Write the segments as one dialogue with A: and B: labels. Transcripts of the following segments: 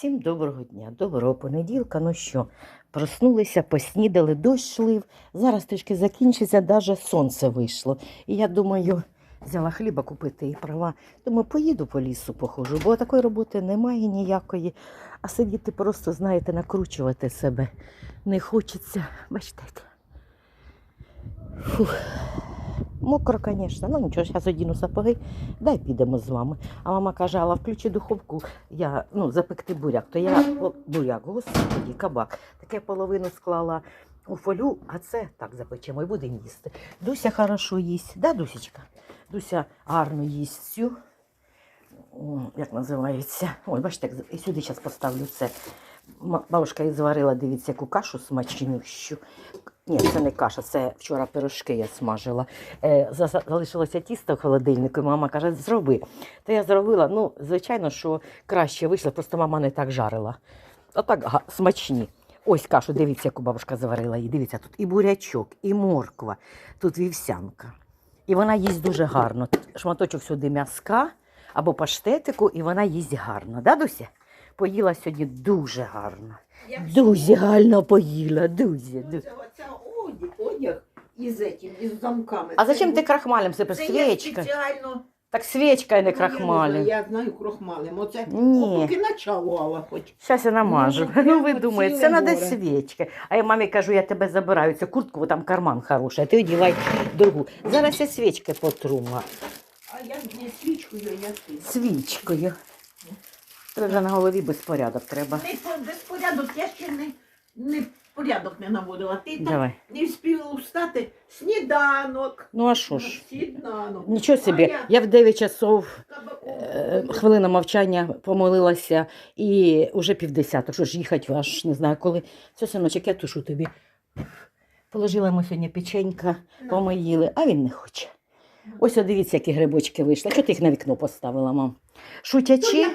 A: Всім доброго дня, доброго понеділка. Ну що, проснулися, поснідали, дощ лив. Зараз трішки закінчиться, навіть сонце вийшло. І я думаю, взяла хліба купити і права. Думаю, поїду по лісу похожу, бо такої роботи немає ніякої. А сидіти просто, знаєте, накручувати себе не хочеться. Бачите. Фух. Мокро, звісно, ну нічого, зараз одіну сапоги, дай підемо з вами. А мама каже, включи духовку, я, ну, запекти буряк. То я о, буряк, господи, кабак. Таке половину склала у фолю, а це так запечемо і будемо їсти. Дуся хорошо їсть, да, Дусечка? Дуся гарно їсть. М, Як називається? Ой, бачите, і сюди зараз поставлю це. Бабушка і зварила, дивіться, яку кашу смачнющу. Ні, це не каша, це вчора пирожки я смажила. Е, залишилося тісто в холодильнику, і мама каже, зроби. То я зробила, ну, звичайно, що краще вийшло, просто мама не так жарила. А так смачні. Ось кашу, дивіться, яку бабушка заварила її. Дивіться, тут і бурячок, і морква, тут вівсянка. І вона їсть дуже гарно. Шматочок сюди м'яска або паштетику, і вона їсть гарно. Да, Дуся? Поїла сьогодні дуже гарно. Дуже гарно поїла, дуже. дуже.
B: Оце, одяг, одяг із этим, із замками.
A: А зачем ти крахмалем себе
B: Це я
A: свічка?
B: спеціально.
A: Так свічка, не
B: Ну, я
A: крахмалем.
B: Я знаю крахмалем. Оце
A: Ні.
B: поки началувала хоч.
A: Зараз я намажу.
B: Ну,
A: Ну,
B: прямо
A: ви думаєте, це
B: ціле
A: треба
B: море.
A: свічки. А я мамі кажу, я тебе забираю цю куртку, бо там карман хороший, а ти одівай другу. Зараз я свічки потрума.
B: А я не свічкою, я ти.
A: Свічкою. Треба вже на голові безпорядок треба.
B: Не по- безпорядок, я ще не, не порядок не наводила. Ти так
A: Давай.
B: не встигла встати. Сніданок.
A: Ну а що ж?
B: Сніданок.
A: Нічого
B: А
A: собі,
B: я
A: я в 9 часов
B: кабаком.
A: е, хвилина мовчання помолилася і вже півдесятого. Що ж їхати аж не знаю коли. Все, синочок, я тушу тобі. Положила йому сьогодні печенька, помиїли, а він не хоче. Ось от дивіться, які грибочки вийшли. Що ти їх на вікно поставила, мам? Шутячи,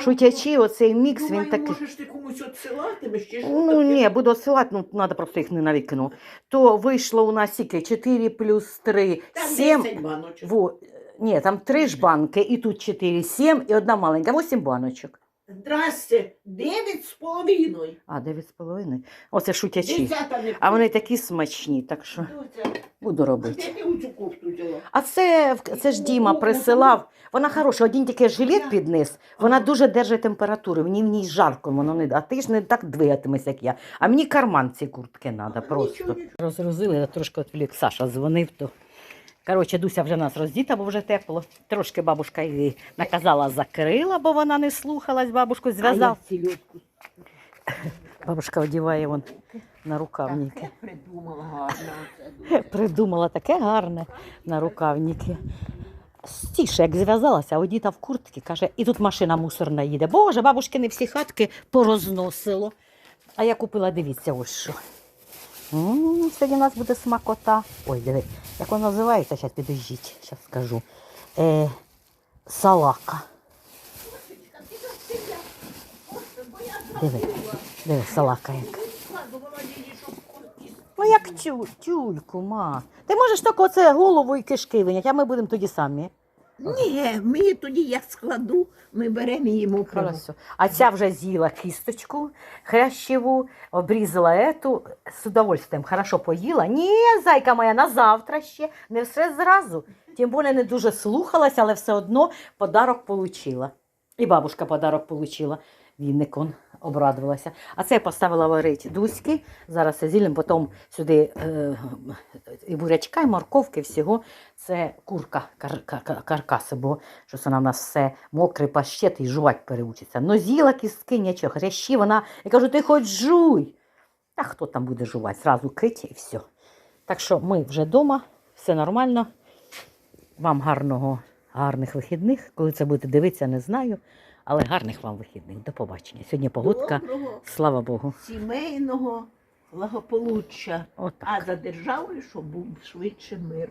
A: шутячи, оцей мікс,
B: Думаю,
A: він такий.
B: можеш ти комусь відсилатимеш чи що
A: Ну
B: таке?
A: ні, буду відсилати, ну треба просто їх не на вікно. То вийшло у нас тільки 4 плюс 3,
B: Там
A: 7.
B: 10 баночок.
A: Во, ні, там 3 ж банки, і тут 4, 7 і одна маленька, 8 баночок.
B: Здрасте, дев'ять з половиною.
A: А, 9,5. Оце шутячі.
B: Десята не
A: А вони такі смачні, так що
B: Доця,
A: буду робити.
B: Де ти оцю кофту взяла?
A: А це, це ж Діма присилав. Вона хороша, один тільки жилет під низ. Вона дуже держить температуру. Мені в ній жарко, воно не. А ти ж не так двигатимеш, як я. А мені карман цієї куртки треба просто.
B: Нічого, нічого.
A: Розгрузили, я трошки відвлік. Саша дзвонив, то. Коротше, Дуся вже нас роздіта, бо вже тепло. Трошки бабушка її наказала, закрила, бо вона не слухалась, бабушку зв'язав.
B: А я сільотку
A: Бабушка одіває вон на рукавники.
B: придумала дуже.
A: Придумала таке гарне на рукавники. Стіше, як зв'язалася, одіта в куртці, каже, і тут машина мусорна їде. Боже, бабушки не всі хатки порозносило. А я купила, дивіться, ось що. М, Сьогодні у нас буде смакота. Ой, диви, як воно називається, зараз підождіть, зараз скажу. Е, салака. Диви, диви, салака
B: куртки
A: Ну як тюль, тюльку, ма. Ти можеш тільки оце голову і кишки виняти, а ми будемо тоді самі.
B: Ні, ми тоді як складу, ми беремо її
A: мокрою. А ця вже з'їла кісточку хрящеву, обрізала ету з удовольствием. Хорошо поїла. Ні, зайка моя, на завтра ще. Не все зразу. Тим більше не дуже слухалась, але все одно подарок получила. І бабушка подарок получила. Вінник он обрадувалася. А це я поставила варити дуськи. Зараз зілем, потім сюди е, і бурячка, і морковки, всього. Це курка кар, кар, каркаси, бо щось вона в нас все мокрий пащет і жувати переучиться. Но з'їла кістки, нічого. Хрящі вона, я кажу, ти хоч жуй. Та хто там буде жувати? Зразу кить і все. Так що ми вже вдома, все нормально. Вам гарного, гарних вихідних. Коли це будете дивитися, не знаю. Але гарних вам вихідних. До побачення. Сьогодні погодка,
B: Доброго,
A: слава Богу.
B: сімейного благополуччя.
A: Отак.
B: А за державою, щоб був швидше мир.